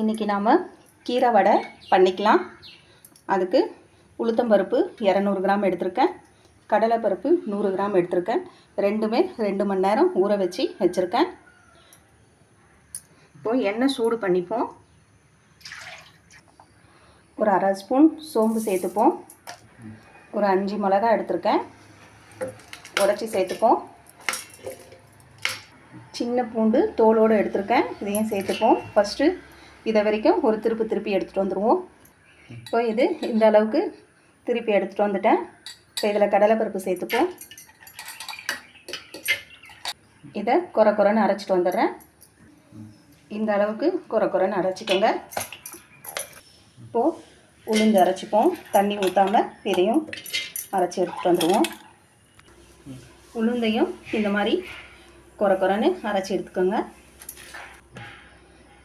இன்றைக்கி நாம் கீரை வடை பண்ணிக்கலாம். அதுக்கு உளுத்தம்பருப்பு இரநூறு கிராம் எடுத்திருக்கேன். கடலைப்பருப்பு நூறு கிராம் எடுத்திருக்கேன். ரெண்டுமே ரெண்டு மணி நேரம் ஊற வச்சு வச்சுருக்கேன். இப்போது எண்ணெய் சூடு பண்ணிப்போம். ஒரு அரை ஸ்பூன் சோம்பு சேர்த்துப்போம். ஒரு அஞ்சு மிளகா எடுத்திருக்கேன். உடச்சி சேர்த்துப்போம். சின்ன பூண்டு தோலோடு எடுத்திருக்கேன். இதையும் சேர்த்துப்போம். ஃபஸ்ட்டு இதை வரைக்கும் ஒரு திருப்பு திருப்பி எடுத்துகிட்டு வந்துடுவோம் இப்போ இது இந்த அளவுக்கு திருப்பி எடுத்துகிட்டு வந்துட்டேன். இப்போ இதில் கடலைப்பருப்பு சேர்த்துப்போம். இதை குறை குறைன்னு அரைச்சிட்டு வந்துடுறேன். இந்த அளவுக்கு குறை குறைன்னு அரைச்சிக்கோங்க. இப்போது உளுந்து அரைச்சிப்போம். தண்ணி ஊற்றாமல் இதையும் அரைச்சி எடுத்துகிட்டு வந்துடுவோம் உளுந்தையும் இந்த மாதிரி குறை குறைன்னு அரைச்சி எடுத்துக்கோங்க.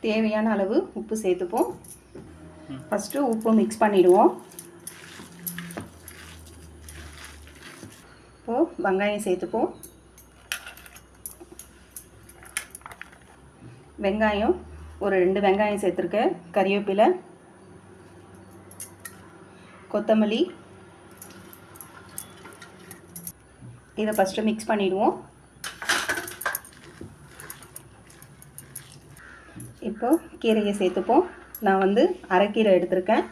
தேவையான அளவு உப்பு சேர்த்துப்போம். ஃபஸ்ட்டு உப்பு மிக்ஸ் பண்ணிவிடுவோம் இப்போது வெங்காயம் சேர்த்துப்போம். வெங்காயம் ஒரு ரெண்டு வெங்காயம் சேர்த்துருக்கேன். கறிவேப்பிலை கொத்தமல்லி. இதை ஃபஸ்ட்டு மிக்ஸ் பண்ணிவிடுவோம் இப்போ கீரையை சேர்த்துப்போம். நான் வந்து அரைக்கீரை எடுத்திருக்கேன்.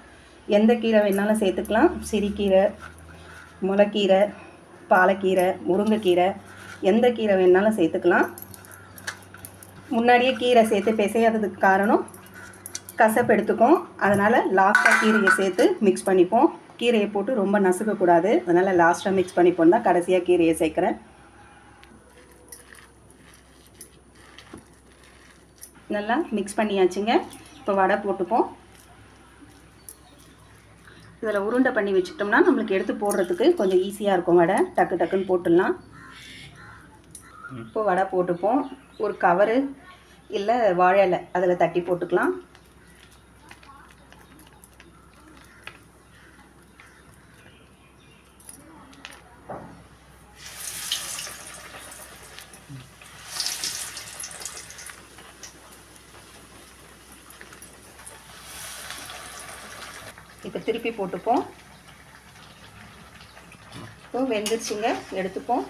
எந்த கீரை வேணாலும் சேர்த்துக்கலாம். சிறுகீரை முளைக்கீரை பாலக்கீரை முருங்கைக்கீரை எந்த கீரை வேணாலும் சேர்த்துக்கலாம். முன்னாடியே கீரை சேர்த்து பிசையாததுக்கு காரணம் கசப்பு எடுத்துக்கும் அதனால் லாஸ்ட்டாக கீரையை சேர்த்து மிக்ஸ் பண்ணிப்போம். கீரையை போட்டு ரொம்ப நசுக்கக்கூடாது. அதனால் லாஸ்ட்டாக மிக்ஸ் பண்ணிப்போம் தான் கடைசியாக கீரையை சேர்க்குறேன். நல்லா மிக்ஸ் பண்ணியாச்சுங்க. இப்போ வடை போட்டுப்போம். இதில் உருண்டை பண்ணி வச்சுக்கிட்டோம்னா நம்மளுக்கு எடுத்து போடுறதுக்கு கொஞ்சம் ஈஸியாக இருக்கும் வடை. டக்கு டக்குன்னு போட்டுடலாம். இப்போ வடை போட்டுப்போம். ஒரு கவரு இல்லை வாழை அதில் தட்டி போட்டுக்கலாம். இப்போ திருப்பி போட்டுப்போம். இப்போ வெந்துருச்சுங்க எடுத்துப்போம்.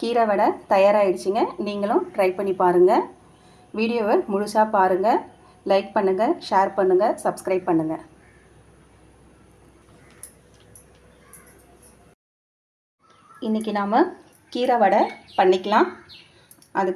கீரை வடை தயாராகிடுச்சிங்க நீங்களும் ட்ரை பண்ணி பாருங்கள் வீடியோவை முழுசாக பாருங்கள் லைக் பண்ணுங்கள் ஷேர் பண்ணுங்கள் சப்ஸ்கிரைப் பண்ணுங்கள் இன்றைக்கி நாம் கீரை வடை பண்ணிக்கலாம். அதுக்கு